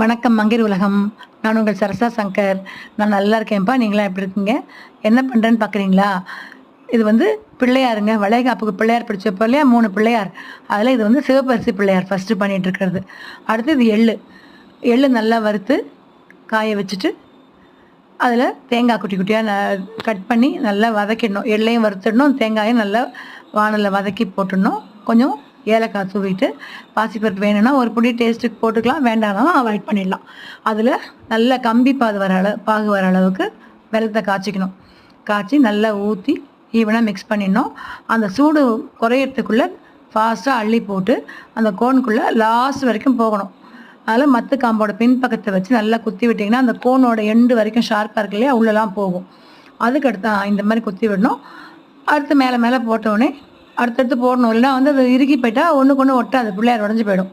வணக்கம் மங்கிர் உலகம். நான் உங்கள் சரசா சங்கர். நான் நல்லா இருக்கேன்ப்பா. நீங்களாம் எப்படி இருக்கீங்க? என்ன பண்ணுறேன்னு பார்க்குறீங்களா இது வந்து பிள்ளையாருங்க. வளைகாப்புக்கு பிள்ளையார் பிடிச்சப்போ இல்லையா? மூணு பிள்ளையார். அதில் இது வந்து சிவப்பரிசி பிள்ளையார் ஃபஸ்ட்டு பண்ணிகிட்டு இருக்கிறது. அடுத்து இது எள்ளு. எள்ளு நல்லா வறுத்து காய வச்சுட்டு அதில் தேங்காய் குட்டி குட்டியாக ந கட் பண்ணி நல்லா வதக்கிடணும். எள்ளையும் வறுத்துடணும். தேங்காயும் நல்லா வானலில் வதக்கி போட்டுடணும். கொஞ்சம் ஏலக்காய் தூவிட்டு பாசிப்பருப்பு வேணும்னா ஒரு பொடி டேஸ்ட்டுக்கு போட்டுக்கலாம். வேண்டாம்னாலும் அவாய்ட் பண்ணிடலாம். அதில் நல்லா கம்பி பாது வர அளவு பாகு வர அளவுக்கு வெள்ளத்தை காய்ச்சிக்கணும். காய்ச்சி நல்லா ஊற்றி ஈவனாக மிக்ஸ் பண்ணிடணும். அந்த சூடு குறையிறதுக்குள்ளே ஃபாஸ்ட்டாக அள்ளி போட்டு அந்த கோனுக்குள்ளே லாஸ்ட் வரைக்கும் போகணும். அதில் மத்து காம்போட பின்பக்கத்தை வச்சு நல்லா குத்தி விட்டிங்கன்னா அந்த கோனோட எண்டு வரைக்கும் ஷார்ப்பாக இருக்கு இல்லையா? உள்ளெல்லாம் போகும். அதுக்கடுத்து இந்த மாதிரி குத்தி விடணும். அடுத்து மேலே மேலே போட்டவுடனே அடுத்தடுத்து போடணும். இல்லைன்னா வந்து அது இறுகி போயிட்டா ஒன்றுக்கு ஒன்று ஒட்டாது. பிள்ளையார் உடஞ்சி போயிடும்.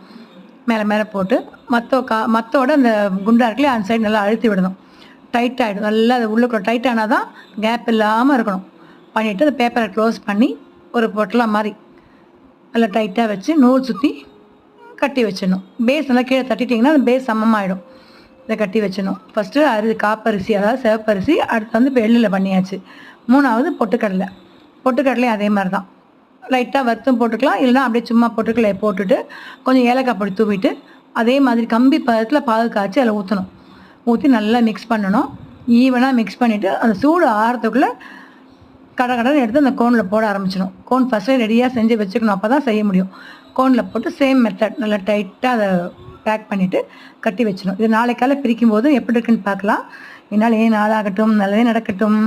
மேலே மேலே போட்டு மற்ற கா மற்றோட அந்த குண்டா இருக்கலையே அந்த சைடு நல்லா அழுத்தி விடணும். டைட் ஆகிடும் நல்லா அது உள்ளுக்குள்ள டைட் ஆனால் தான் கேப் இல்லாமல் இருக்கணும். பண்ணிவிட்டு அந்த பேப்பரை க்ளோஸ் பண்ணி ஒரு பொட்டலாம் மாதிரி நல்லா டைட்டாக வச்சு நூல் சுற்றி கட்டி வச்சிடணும். பேஸ் நல்லா கீழே தட்டிட்டிங்கன்னா அந்த பேஸ் சமமாகிடும் இதை கட்டி வச்சிடணும். ஃபஸ்ட்டு அரிசி காப்பரிசி அதாவது சிவப்பரிசி அடுத்து வந்து இப்போ எள்ளில் பண்ணியாச்சு. மூணாவது பொட்டுக்கடலை. பொட்டுக்கடலையும் அதே மாதிரி தான். லைட்டாக வறுத்தும் போட்டுக்கலாம். இல்லைன்னா அப்படியே சும்மா போட்டுக்கலாம் போட்டுட்டு கொஞ்சம் ஏலக்காய் பொடி தூவிட்டு அதே மாதிரி கம்பி பதத்தில் பாகு காய்ச்சி அதில் ஊற்றணும் ஊற்றி நல்லா மிக்ஸ் பண்ணணும். ஈவனாக மிக்ஸ் பண்ணிவிட்டு அந்த சூடு ஆறதுக்குள்ளே கடை கடன் எடுத்து அந்த கோனில் போட ஆரம்பிச்சிடும். கோன் ஃபஸ்ட்டே ரெடியாக செஞ்சு வச்சுக்கணும். அப்போ தான் செய்ய முடியும். கோனில் போட்டு சேம் மெத்தட் நல்லா டைட்டாக அதை பேக் பண்ணிவிட்டு கட்டி வச்சிடணும். இது நாளைக்கால பிரிக்கும் போது எப்படி இருக்குன்னு பார்க்கலாம். என்னால் ஏன் நாளாகட்டும் நல்லதே நடக்கட்டும்.